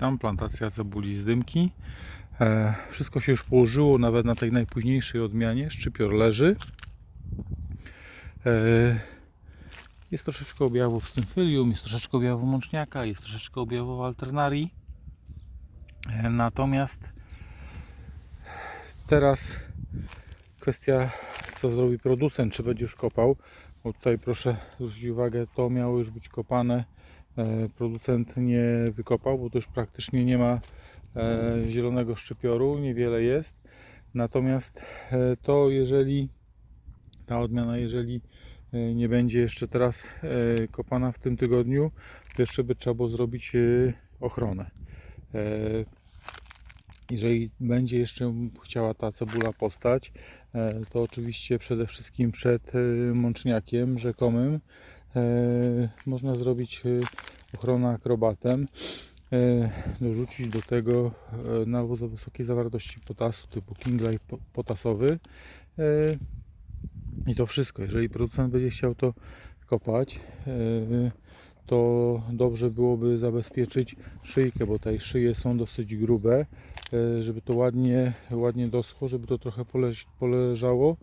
Tam plantacja cebuli z dymki. E, wszystko się już położyło, nawet na tej najpóźniejszej odmianie. Szczypior leży. E, jest troszeczkę objawów stymfylium, jest troszeczkę objawów mączniaka, jest troszeczkę objawów alternarii. E, natomiast teraz kwestia, co zrobi producent, czy będzie już kopał. Bo tutaj proszę zwrócić uwagę, to miało już być kopane. E, Producent nie wykopał, bo to już praktycznie nie ma e, zielonego szczypioru, niewiele jest. Natomiast e, to jeżeli ta odmiana, jeżeli nie będzie jeszcze teraz kopana w tym tygodniu, to jeszcze by trzeba było zrobić ochronę. Jeżeli będzie jeszcze chciała ta cebula postać, to oczywiście przede wszystkim przed mączniakiem rzekomym można zrobić ochronę akrobatem, e, dorzucić do tego e, nawóz o wysokiej zawartości potasu typu King Life po- potasowy e, i to wszystko. Jeżeli producent będzie chciał to kopać, to dobrze byłoby zabezpieczyć szyjkę, bo te szyje są dosyć grube, żeby to ładnie, ładnie doschło, żeby to trochę poleż, poleżało,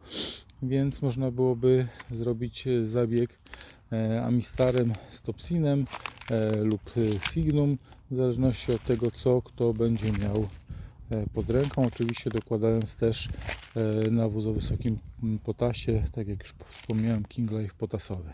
więc można byłoby zrobić zabieg amistarem z topsinem e, lub e, signum, w zależności od tego, co kto będzie miał e, pod ręką. Oczywiście dokładając też e, nawóz o wysokim potasie, tak jak już wspomniałem, King Life potasowy.